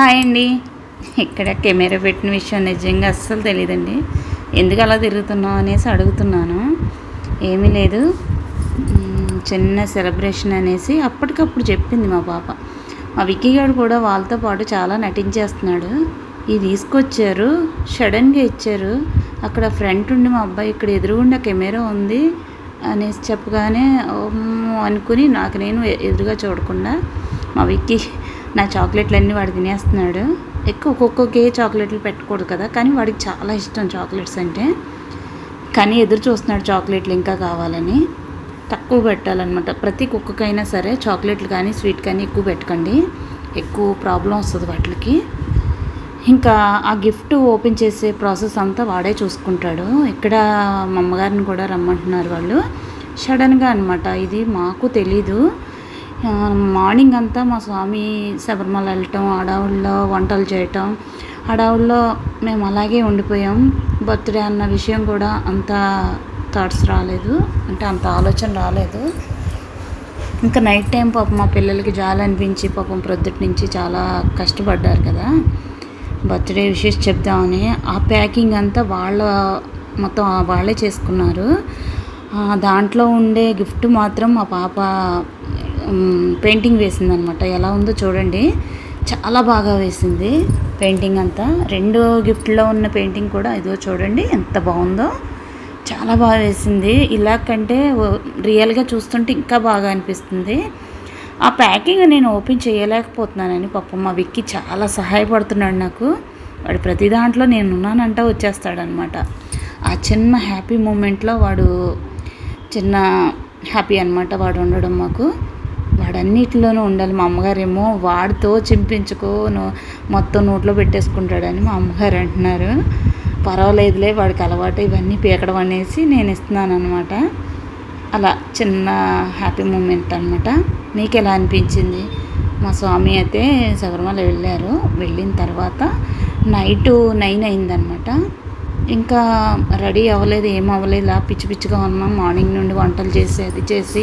Hi అండి. ఇక్కడ camera పెట్టిన విషయం నిజంగా అస్సలు తెలియదండి ఎందుకు అలా తిరుగుతున్నావు అనేసి అడుగుతున్నాను. ఏమీ లేదు. చిన్న సెలబ్రేషన్ అనేసి అప్పటికప్పుడు చెప్పింది మా పాప. మా విక్కీ గారు కూడా వాళ్ళతో పాటు చాలా నటించేస్తున్నాడు. ఇది తీసుకొచ్చారు సడన్గా ఇచ్చారు. అక్కడ ఫ్రంట్ ఉండి మా అబ్బాయి ఇక్కడ ఎదురుగుండా కెమెరా ఉంది అనేసి చెప్పగానే అనుకుని నాకు నేను ఎదురుగా చూడకుండా మా విక్కీ నా చాక్లెట్లు అన్నీ వాడు తినేస్తున్నాడు. ఎక్కువ ఒక్కొక్కకే చాక్లెట్లు పెట్టకూడదు కదా కానీ వాడికి చాలా ఇష్టం చాక్లెట్స్ అంటే. కానీ ఎదురు చూస్తున్నాడు చాక్లెట్లు ఇంకా కావాలని. తక్కువ పెట్టాలన్నమాట. ప్రతి కుక్కకైనా సరే చాక్లెట్లు కానీ స్వీట్ కానీ ఎక్కువ పెట్టకండి. ఎక్కువ ప్రాబ్లం వస్తుంది వాటికి. ఇంకా ఆ గిఫ్ట్ ఓపెన్ చేసే ప్రాసెస్ అంతా వాడే చూసుకుంటాడు. ఇక్కడ మా అమ్మగారిని కూడా రమ్మంటున్నారు వాళ్ళు. సడన్గా అనమాట ఇది మాకు తెలీదు. మార్నింగ్ అంతా మా స్వామి శబరిమల వెళ్ళటం అడవుల్లో వంటలు చేయటం అడవుల్లో మేము అలాగే ఉండిపోయాం. బర్త్డే అన్న విషయం కూడా అంత థాట్స్ రాలేదు. అంటే అంత ఆలోచన రాలేదు. ఇంకా నైట్ టైం పాపం మా పిల్లలకి జాలి అనిపించి పాపం ప్రొద్దుటి నుంచి చాలా కష్టపడ్డారు కదా. బర్త్డే విషెస్ చెప్దామని ఆ ప్యాకింగ్ అంతా వాళ్ళ మొత్తం వాళ్ళే చేసుకున్నారు. దాంట్లో ఉండే గిఫ్ట్ మాత్రం మా పాప పెయింటింగ్ వేసిందనమాట. ఎలా ఉందో చూడండి. చాలా బాగా వేసింది పెయింటింగ్ అంతా. రెండు గిఫ్ట్లో ఉన్న పెయింటింగ్ కూడా ఇదో చూడండి ఎంత బాగుందో. చాలా బాగా వేసింది. ఇలా కంటే రియల్గా చూస్తుంటే ఇంకా బాగా అనిపిస్తుంది. ఆ ప్యాకింగ్ నేను ఓపెన్ చేయలేకపోతున్నానని పాపం మా విక్కి చాలా సహాయపడుతున్నాడు నాకు. వాడు ప్రతి దాంట్లో నేను ఉన్నానంటే వచ్చేస్తాడనమాట. ఆ చిన్న హ్యాపీ మూమెంట్లో వాడు చిన్న హ్యాపీ అనమాట వాడు ఉండడం మాకు. వాడన్నిటిలోనూ ఉండాలి. మా అమ్మగారు ఏమో వాడితో చింపించుకోను మొత్తం నోట్లో పెట్టేసుకుంటాడని మా అమ్మగారు అంటున్నారు. పర్వాలేదులే వాడికి అలవాటు ఇవన్నీ పీకడం అనేసి నేను ఇస్తున్నాను అనమాట అలా చిన్న హ్యాపీ మూమెంట్ అనమాట మీకు ఎలా అనిపించింది? మా స్వామి అయితే శబరిమల వెళ్ళారు. వెళ్ళిన తర్వాత నైటు నైన్ అయిందనమాట ఇంకా రెడీ అవ్వలేదు ఏం అవ్వలేదు. ఇలా పిచ్చి పిచ్చిగా ఉన్నాం. మార్నింగ్ నుండి వంటలు చేసి అది చేసి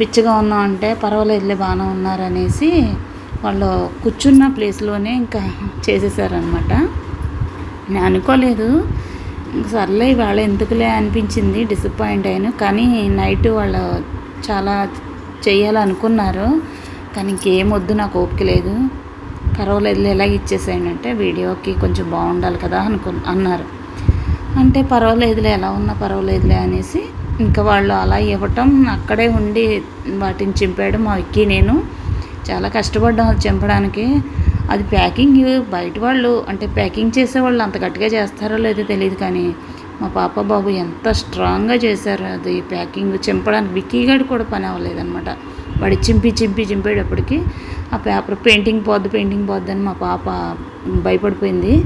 పిచ్చిగా ఉన్నాం అంటే పర్వాలేదులే బాగానే ఉన్నారనేసి వాళ్ళు కూర్చున్న ప్లేస్లోనే ఇంకా చేసేసారనమాట నేను అనుకోలేదు. సర్లే ఇవాళ ఎందుకులే అనిపించింది డిసప్పాయింట్ అయ్యాను కానీ నైట్ వాళ్ళు చాలా చేయాలనుకున్నారు. కానీ ఇంకేం వద్దు నాకు ఓపిక లేదు. పర్వాలేదు ఎలా ఇచ్చేసేయండి అంటే వీడియోకి కొంచెం బాగుండాలి కదా అనుకు అన్నారు. అంటే పర్వాలేదులే ఎలా ఉన్నా పర్వాలేదులే అనేసి ఇంకా వాళ్ళు అలా ఇవ్వటం అక్కడే ఉండి వాటిని చింపాడు మా విక్కీ నేను. చాలా కష్టపడ్డాం అది చింపడానికి. అది ప్యాకింగ్ బయట వాళ్ళు అంటే ప్యాకింగ్ చేసేవాళ్ళు అంత గట్టిగా చేస్తారో లేదో తెలియదు కానీ మా పాప బాబు ఎంత స్ట్రాంగ్గా చేశారు అది ప్యాకింగ్ చింపడానికి. విక్కీ గడి కూడా పని అవ్వలేదన్నమాట. వాడి చింపి చింపి చింపేటప్పటికి ఆ పేపర్ పెయింటింగ్ పోద్దు పెయింటింగ్ పోద్ది అని మా పాప భయపడిపోయింది.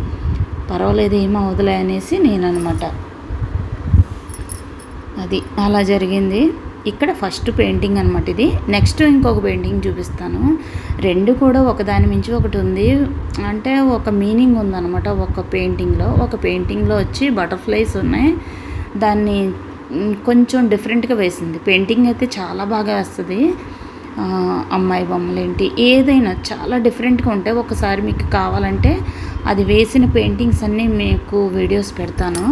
పర్వాలేదు ఏమో వదిలే అనేసి నేను అనమాట అది. అలా జరిగింది. ఇక్కడ ఫస్ట్ పెయింటింగ్ అనమాట ఇది. నెక్స్ట్ ఇంకొక పెయింటింగ్ చూపిస్తాను. రెండు కూడా ఒకదాని మించి ఒకటి ఉంది. అంటే ఒక మీనింగ్ ఉందన్నమాట ఒక పెయింటింగ్లో. ఒక పెయింటింగ్లో వచ్చి బటర్ఫ్లైస్ ఉన్నాయి. దాన్ని కొంచెం డిఫరెంట్గా వేసింది. పెయింటింగ్ అయితే చాలా బాగా వేస్తుంది. అమ్మాయి బొమ్మలేంటి. ఏదైనా చాలా డిఫరెంట్గా ఉంటాయి ఒకసారి మీకు కావాలంటే అది వేసిన పెయింటింగ్స్ అన్నీ మీకు వీడియోస్ పెడతాను.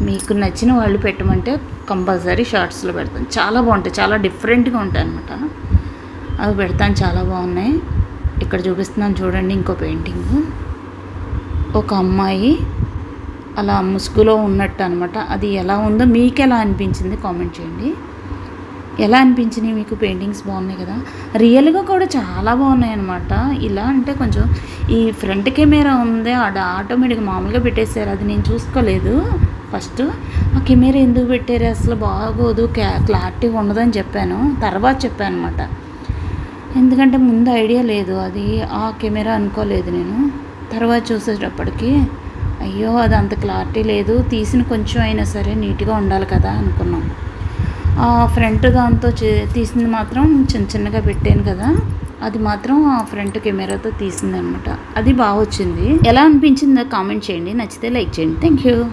మీకు నచ్చిన వాళ్ళు పెట్టమంటే కంపల్సరీ షార్ట్స్లో పెడతాను. చాలా బాగుంటాయి. చాలా డిఫరెంట్గా ఉంటాయి అనమాట అవి పెడతాను. చాలా బాగున్నాయి. ఇక్కడ చూపిస్తున్నాను చూడండి ఇంకో పెయింటింగ్. ఒక అమ్మాయి అలా ముసుగులో ఉన్నట్టు అనమాట అది ఎలా ఉందో మీకు ఎలా అనిపించింది కామెంట్ చేయండి. ఎలా అనిపించినాయి మీకు పెయింటింగ్స్? బాగున్నాయి కదా. రియల్గా కూడా చాలా బాగున్నాయి అనమాట ఇలా అంటే కొంచెం ఈ ఫ్రంట్ కెమెరా ఉంది అది ఆటోమేటిక్గా మామూలుగా పెట్టేశారు. అది నేను చూసుకోలేదు. ఫస్ట్ ఆ కెమెరా ఎందుకు పెట్టారు? అసలు బాగోదు క్లా క్లారిటీ ఉండదని చెప్పాను. తర్వాత చెప్పాను అనమాట ఎందుకంటే ముందు ఐడియా లేదు. అది ఆ కెమెరా అనుకోలేదు నేను. తర్వాత చూసేటప్పటికి అయ్యో అది అంత క్లారిటీ లేదు. తీసిన కొంచెం అయినా సరే నీట్గా ఉండాలి కదా అనుకున్నాం. ఆ ఫ్రంట్ దాంతో చే- తీసింది మాత్రం చిన్న చిన్నగా పెట్టాను కదా. అది మాత్రం ఆ ఫ్రంట్ కెమెరాతో తీసింది అనమాట అది బాగా వచ్చింది ఎలా అనిపించిందో కామెంట్ చేయండి. నచ్చితే లైక్ చేయండి. Thank you